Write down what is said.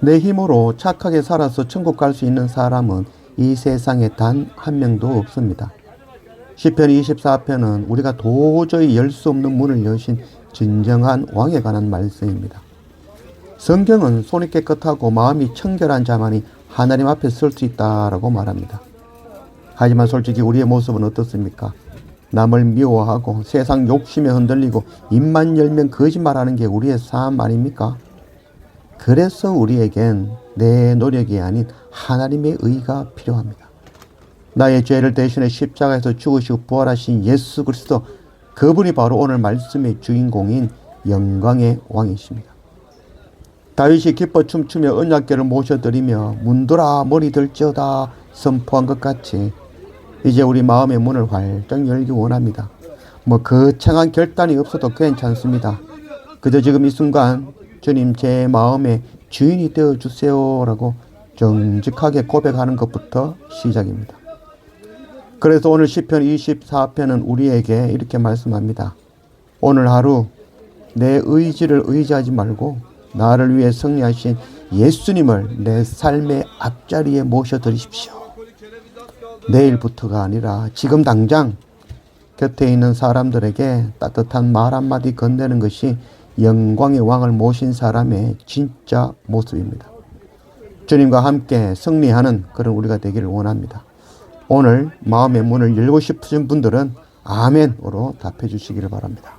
내 힘으로 착하게 살아서 천국 갈 수 있는 사람은 이 세상에 단 한 명도 없습니다. 시편 24편은 우리가 도저히 열 수 없는 문을 여신 진정한 왕에 관한 말씀입니다. 성경은 손이 깨끗하고 마음이 청결한 자만이 하나님 앞에 설 수 있다라고 말합니다. 하지만 솔직히 우리의 모습은 어떻습니까? 남을 미워하고 세상 욕심에 흔들리고 입만 열면 거짓말하는 게 우리의 삶 아닙니까? 그래서 우리에겐 내 노력이 아닌 하나님의 의가 필요합니다. 나의 죄를 대신해 십자가에서 죽으시고 부활하신 예수 그리스도 그분이 바로 오늘 말씀의 주인공인 영광의 왕이십니다. 다윗이 기뻐 춤추며 언약궤를 모셔드리며 문들아 머리 들지어다 선포한 것 같이 이제 우리 마음의 문을 활짝 열기 원합니다. 뭐 거창한 결단이 없어도 괜찮습니다. 그저 지금 이 순간 주님 제 마음의 주인이 되어 주세요라고 정직하게 고백하는 것부터 시작입니다. 그래서 오늘 시편 24편은 우리에게 이렇게 말씀합니다. 오늘 하루 내 의지를 의지하지 말고 나를 위해 승리하신 예수님을 내 삶의 앞자리에 모셔드리십시오. 내일부터가 아니라 지금 당장 곁에 있는 사람들에게 따뜻한 말 한마디 건네는 것이 영광의 왕을 모신 사람의 진짜 모습입니다. 주님과 함께 승리하는 그런 우리가 되기를 원합니다. 오늘 마음의 문을 열고 싶으신 분들은 아멘으로 답해 주시기를 바랍니다.